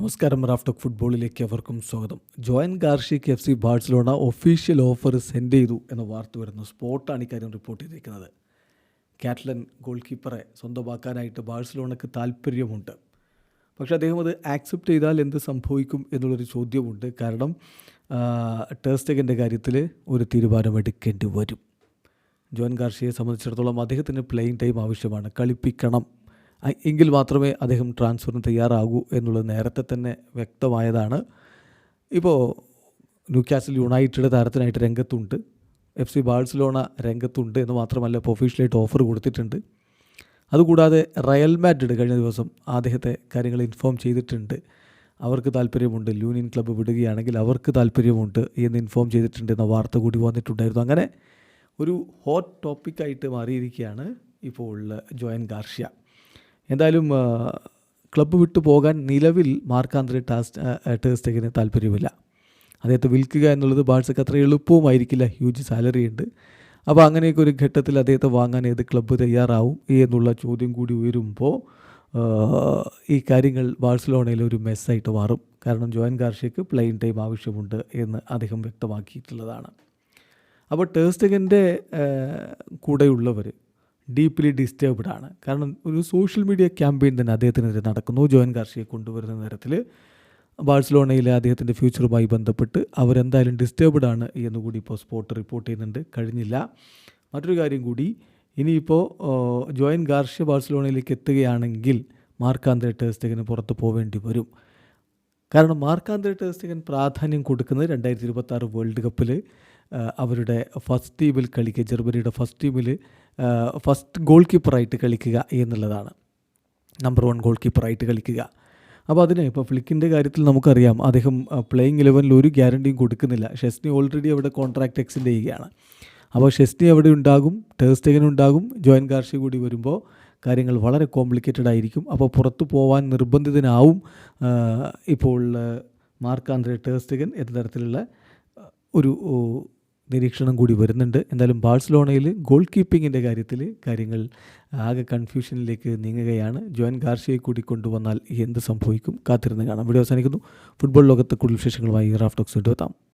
നമസ്കാരം റാഫ്റ്റോക്ക് ഫുട്ബോളിലേക്ക് അവർക്കും സ്വാഗതം. Joan ഗാർഷിക്ക് F C Barcelona official offer send ചെയ്തു എന്ന വാർത്ത വരുന്നു. സ്പോർട്ടാണ് ഇക്കാര്യം റിപ്പോർട്ട് ചെയ്തിരിക്കുന്നത്. കാറ്റ്ലൻ ഗോൾ കീപ്പറെ സ്വന്തമാക്കാനായിട്ട് ബാഴ്സലോണയ്ക്ക് താല്പര്യമുണ്ട് പക്ഷേ അദ്ദേഹം അത് ആക്സെപ്റ്റ് ചെയ്താൽ എന്ത് സംഭവിക്കും എന്നുള്ളൊരു ചോദ്യമുണ്ട്. കാരണം ടേസ്റ്റഗന്റെ കാര്യത്തിൽ ഒരു തീരുമാനമെടുക്കേണ്ടി വരും. ജോൻ ഗാർഷിയെ സംബന്ധിച്ചിടത്തോളം അദ്ദേഹത്തിന് പ്ലെയിങ് ടൈം ആവശ്യമാണ്. കളിപ്പിക്കണം. എങ്കിൽ മാത്രമേ അദ്ദേഹം ട്രാൻസ്ഫറിന് തയ്യാറാകൂ എന്നുള്ളത് നേരത്തെ തന്നെ വ്യക്തമായതാണ്. ഇപ്പോൾ ന്യൂക്യാസിൽ യുണൈറ്റഡ് താരത്തിനായിട്ട് രംഗത്തുണ്ട്. എഫ് സി ബാഴ്സലോണ രംഗത്തുണ്ട് എന്ന് മാത്രമല്ല ഇപ്പോൾ ഒഫീഷ്യലായിട്ട് ഓഫർ കൊടുത്തിട്ടുണ്ട്. അതുകൂടാതെ റയൽ മാഡ്രിഡ് കഴിഞ്ഞ ദിവസം അദ്ദേഹത്തെ കാര്യങ്ങൾ ഇൻഫോം ചെയ്തിട്ടുണ്ട്. അവർക്ക് താല്പര്യമുണ്ട്. ലൂനിയൻ ക്ലബ്ബ് വിടുകയാണെങ്കിൽ അവർക്ക് താല്പര്യമുണ്ട് എന്ന് ഇൻഫോം ചെയ്തിട്ടുണ്ട് എന്ന വാർത്ത കൂടി വന്നിട്ടുണ്ടായിരുന്നു. അങ്ങനെ ഒരു ഹോട്ട് ടോപ്പിക്കായിട്ട് മാറിയിരിക്കുകയാണ് ഇപ്പോൾ ജോയൻ ഗാർഷ്യ. എന്തായാലും ക്ലബ്ബ് വിട്ടു പോകാൻ നിലവിൽ മാർക്കാന്തരി ടാസ്റ്റ് ടേസ്റ്റേക്കിന് താല്പര്യമില്ല. അദ്ദേഹത്തെ വിൽക്കുക എന്നുള്ളത് ബാഴ്സക്ക് അത്ര എളുപ്പവുമായിരിക്കില്ല. ഹ്യൂജ് സാലറി ഉണ്ട്. അപ്പോൾ അങ്ങനെയൊക്കെ ഒരു ഘട്ടത്തിൽ അദ്ദേഹത്തെ വാങ്ങാൻ ഏത് ക്ലബ്ബ് തയ്യാറാവും എന്നുള്ള ചോദ്യം കൂടി ഉയരുമ്പോൾ ഈ കാര്യങ്ങൾ ബാഴ്സലോണയിൽ ഒരു മെസ്സായിട്ട് മാറും. കാരണം ജോയൻ ഗാർഷ്യക്ക് പ്ലെയിൻ ടൈം ആവശ്യമുണ്ട് എന്ന് അദ്ദേഹം വ്യക്തമാക്കിയിട്ടുള്ളതാണ്. അപ്പോൾ ടേസ്റ്റഗന്റെ കൂടെയുള്ളവർ ഡീപ്ലി ഡിസ്റ്റർബ്ഡ് ആണ്. കാരണം ഒരു സോഷ്യൽ മീഡിയ ക്യാമ്പയിൻ തന്നെ അദ്ദേഹത്തിനെതിരെ നടക്കുന്നു. ജോയൻ ഗാർഷിയെ കൊണ്ടുവരുന്ന നേരത്തിൽ ബാഴ്സലോണയിലെ അദ്ദേഹത്തിന്റെ ഫ്യൂച്ചറുമായി ബന്ധപ്പെട്ട് അവരെന്തായാലും ഡിസ്റ്റേബ്ഡ് ആണ് എന്നുകൂടി ഇപ്പോൾ സ്പോട്ട് റിപ്പോർട്ട് ചെയ്യുന്നുണ്ട്. കഴിഞ്ഞില്ല. മറ്റൊരു കാര്യം കൂടി ഇനിയിപ്പോൾ ജോയിൻ ഗാർഷ്യ ബാഴ്സലോണയിലേക്ക് എത്തുകയാണെങ്കിൽ മാർക്കാന്തര ടേസ്റ്റിങ്ങിന് പുറത്ത് പോവേണ്ടി വരും. കാരണം മാർക്കാന്തര ടേസ്റ്റഗൻ പ്രാധാന്യം കൊടുക്കുന്നത് രണ്ടായിരത്തി ഇരുപത്തി വേൾഡ് കപ്പിൽ അവരുടെ ഫസ്റ്റ് ടീമിൽ കളിക്കുക ജർമ്മനിയുടെ ഫസ്റ്റ് ടീമിൽ ഫസ്റ്റ് ഗോൾ കീപ്പറായിട്ട് കളിക്കുക എന്നുള്ളതാണ്. നമ്പർ വൺ ഗോൾ കീപ്പറായിട്ട് കളിക്കുക. അപ്പോൾ അതിന് ഇപ്പോൾ ഫ്ലിക്കിന്റെ കാര്യത്തിൽ നമുക്കറിയാം അദ്ദേഹം പ്ലേയിങ് ഇലവനിൽ ഒരു ഗ്യാരണ്ടിയും കൊടുക്കുന്നില്ല. ഷെസ്നി ഓൾറെഡി അവിടെ കോൺട്രാക്ട് എക്സ്റ്റെൻഡ് ചെയ്യുകയാണ്. അപ്പോൾ ഷെസ്നി അവിടെ ഉണ്ടാകും ടേസ്റ്റേഗൻ ഉണ്ടാകും ജോയിൻ ഗാർഷി കൂടി വരുമ്പോൾ കാര്യങ്ങൾ വളരെ കോംപ്ലിക്കേറ്റഡ് ആയിരിക്കും. അപ്പോൾ പുറത്തു പോകാൻ നിർബന്ധിതനാവും ഇപ്പോൾ മാർക്ക് ആന്ത്രെ ടേസ്റ്റഗൻ എന്ന തരത്തിലുള്ള ഒരു നിരീക്ഷണം കൂടി വരുന്നുണ്ട്. എന്തായാലും ബാഴ്സലോണയിൽ ഗോൾ കീപ്പിങ്ങിന്റെ കാര്യത്തിൽ കാര്യങ്ങൾ ആകെ കൺഫ്യൂഷനിലേക്ക് നീങ്ങുകയാണ്. ജോയൻ ഗാർഷിയെ കൂടി കൊണ്ടുവന്നാൽ എന്ത് സംഭവിക്കും? കാത്തിരുന്ന് കാണാം. വീഡിയോ അവസാനിക്കുന്നു. ഫുട്ബോൾ ലോകത്തെ കൂടുതൽ വിശേഷങ്ങളുമായി റാഫ്റ്റോക്സ് കൊണ്ടുവെത്താം